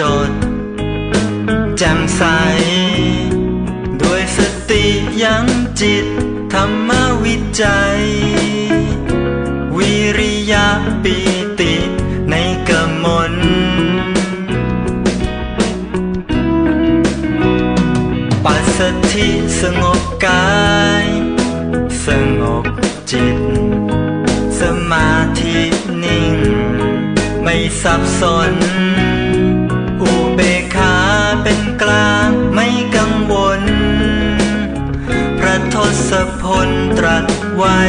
จดแจ่มใส ด้วยสติยังจิต ธรรมวิจัย วิริยะปีติในกมลปัสสธิสงบกาย สงบจิต สับสน อุเบกขาเป็นกลางไม่กังวล พระทศพลตรัสไว้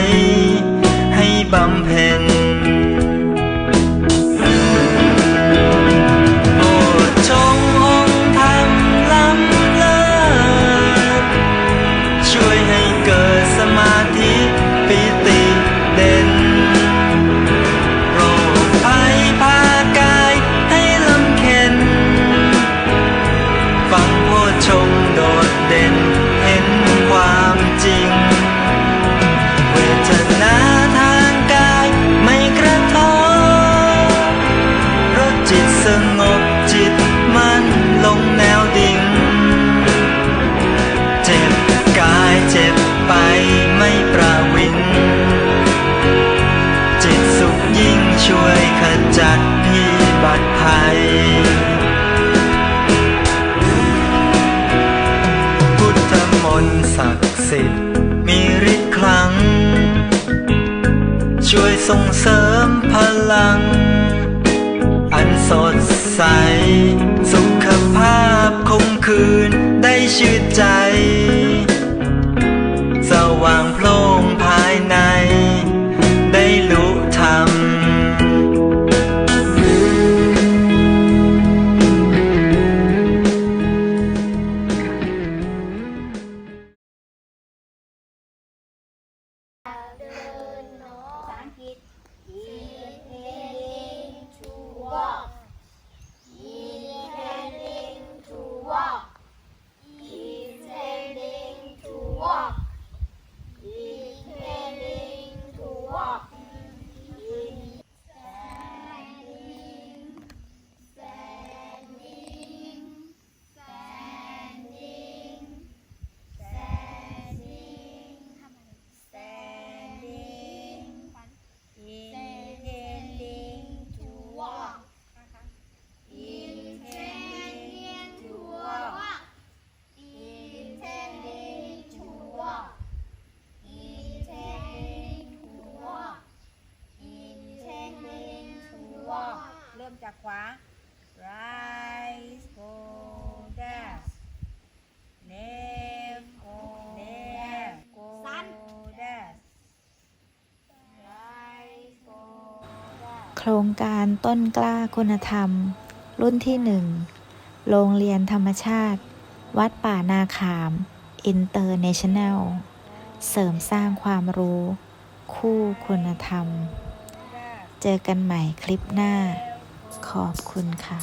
สิทธิ์มีฤทธิ์ครั้ง ช่วยส่งเสริมพลัง อันสดใส สุขภาพคงคืนได้ชื่นใจ สว่างโพล ภ ริ่มจากขวา rise go dash left go left go สั้น dash rise go โครงการต้นกล้าคุณธรรม รุ่นที่หนึ่งโรงเรียนธรรมชาติ วัดป่านาขาม อินเตอร์เนชั่นแนล เสริมสร้างความรู้ คู่คุณธรรม เจอกันใหม่คลิปหน้า ขอบคุณค่ะ